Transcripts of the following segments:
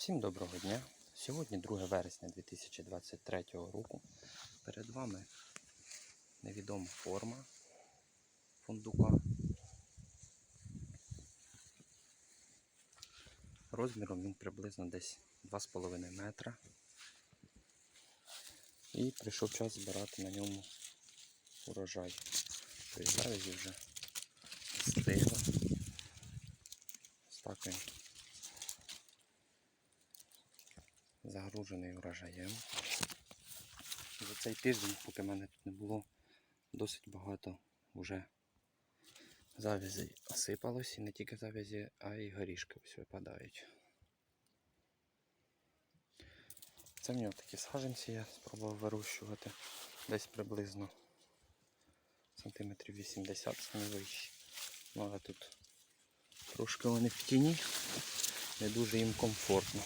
Всім доброго дня. Сьогодні 2 вересня 2023 року. Перед вами невідома форма фундука. Розміром він приблизно десь 2,5 метра. І прийшов час збирати на ньому урожай. Завязі вже стигли. Ось так загружений урожаєм. За цей тиждень, поки мене тут не було, досить багато вже завязей осипалось. І не тільки завязі, а й горішки ось випадають. Це в нього такі саджанці я спробував вирощувати десь приблизно сантиметрів 80 самі вищі. Ну, але тут трошки вони в тіні, не дуже їм комфортно.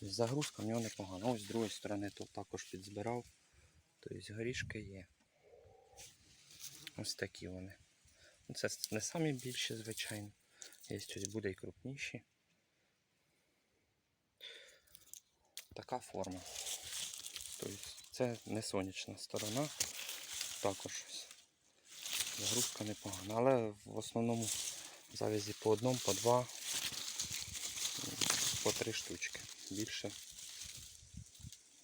Тобто загрузка в нього непогана. Ось з другої сторони тут також підзбирав. Тобто горішки є. Ось такі вони. Ну, Це не самі більші, звичайно. Є щось буде і крупніші. Така форма. Тобто це не сонячна сторона. Також ось загрузка непогана. Але в основному в завязі по одному, по два, по три штучки. Більше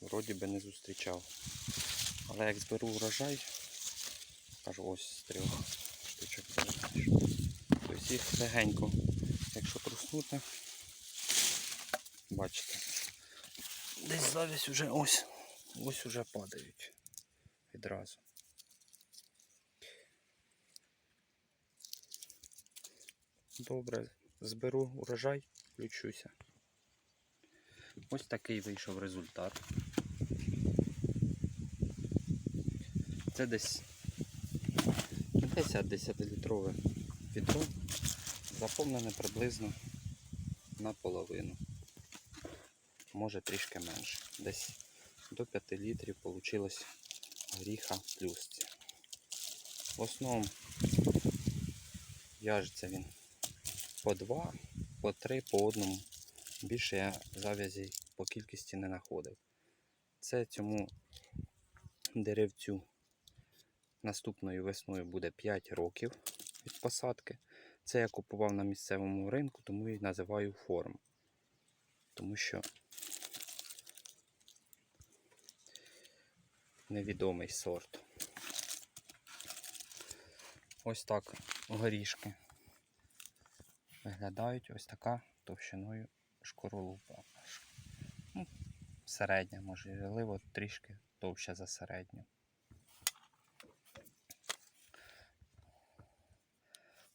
вроді би не зустрічав. Але як зберу урожай, кажу ось з трьох штучок. Тобто їх легенько, якщо труснути, бачите, десь завість вже ось, ось уже падають відразу. Добре, зберу урожай, включуся. Ось такий вийшов результат. Це десь 10-10-літрове відро, заповнене приблизно наполовину. Може трішки менше. Десь до 5 літрів вийшло горіха в плюсці. В основному в'яжеться він по 2, по 3, по одному. Більше я зав'язей по кількості не знаходив. Це цьому деревцю наступною весною буде 5 років від посадки. Це я купував на місцевому ринку, тому і називаю форм. Тому що невідомий сорт. Ось так горішки виглядають ось така товщиною шкуролупа. Ну, середня, можливо, трішки товща за середню.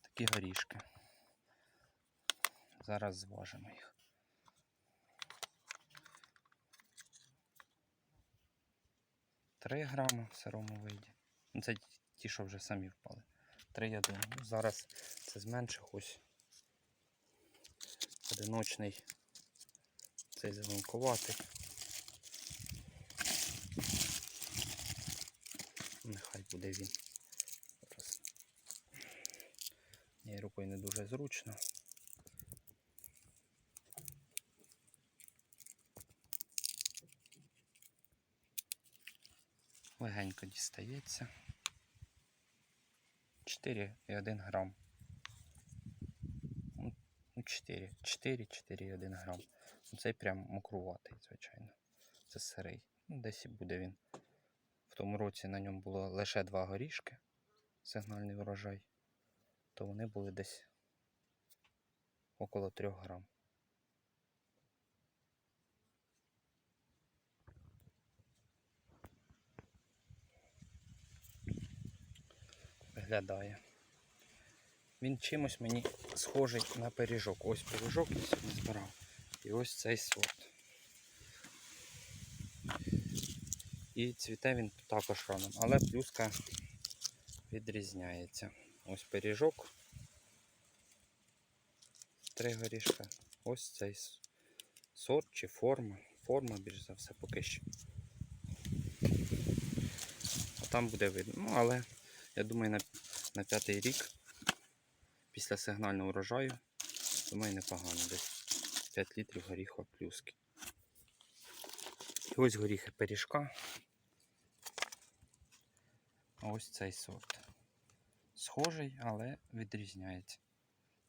Такі горішки. Зараз зважимо їх. Три грами в сирому виді. Ну, Це ті, що вже самі впали. Три я думаю. Ну, Зараз це зменших ось одиночний цей зеленкуватий. Нехай буде він. Зараз. Ні, рукою не дуже зручно. Легенько дістається. 4,1 грам. Ну, 4, 4, 4,1 грам. Ну, Цей прям мокруватий, звичайно. Це сирий. Ну, десь і буде він. В тому році на ньому було лише два горішки, сигнальний врожай, то вони були десь около 3 грам. Виглядає. Він чимось мені схожий на пиріжок. Ось пиріжок я сьогодні збирав. І ось цей сорт. І цвіте він також рано, але плюска відрізняється. Ось пиріжок. Три горішка. Ось цей сорт чи форма. Форма більш за все поки що. А там буде видно. Ну, але я думаю, на, на п'ятий рік після сигнального урожаю, думаю, непогано десь. 25 літрів горіхової плюски. І ось горіхи пиріжка. Ось цей сорт. Схожий, але відрізняється.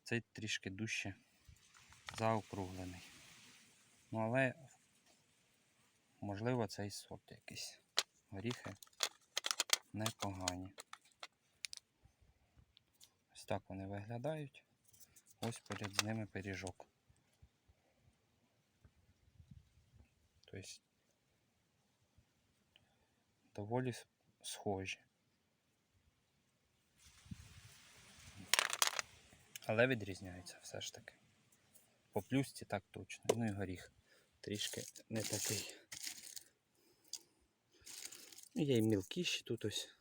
Цей трішки дужче заокруглений. Ну, але можливо цей сорт якийсь. Горіхи непогані. Ось так вони виглядають. Ось поряд з ними пиріжок. Тобто доволі схожі. Але відрізняються все ж таки. По плюсці так точно. Ну і горіх трішки не такий. Ну, Є і мілкіші тут ось.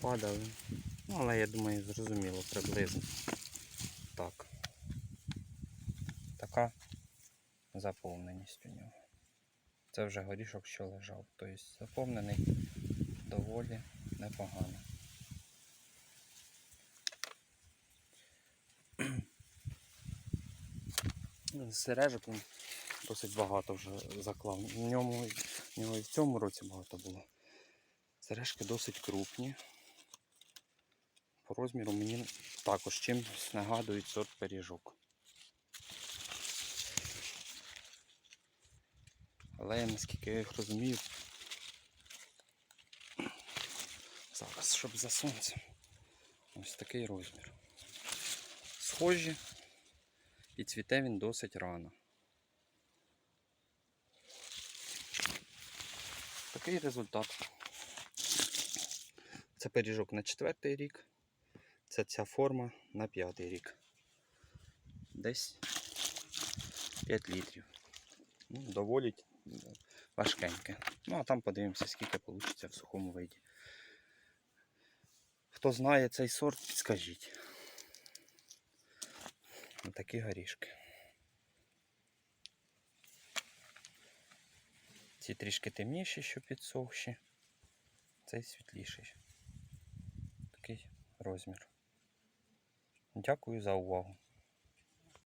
Падали. Ну, але я думаю, зрозуміло приблизно. Так. Така заповненість у нього. Це вже горішок, що лежав. Тобто заповнений доволі непогано. Сережок він досить багато вже заклав. В ньому, в нього і в цьому році багато було. Сережки досить крупні. По розміру мені також чимось нагадують сорт пиріжок. Але я наскільки я їх розумію. Зараз, щоб за сонцем. Ось такий розмір. Схожі. І цвіте він досить рано. Такий результат. Це пиріжок на четвертий рік. Це ця форма на п'ятий рік. Десь 5 літрів. Ну, доволі важкеньке. Ну, а там подивимося, скільки вийде в сухому виді. Хто знає цей сорт, підскажіть. Такі горішки. Ці трішки темніші, що підсохші. Цей світліший. Такий розмір. Дякую за увагу.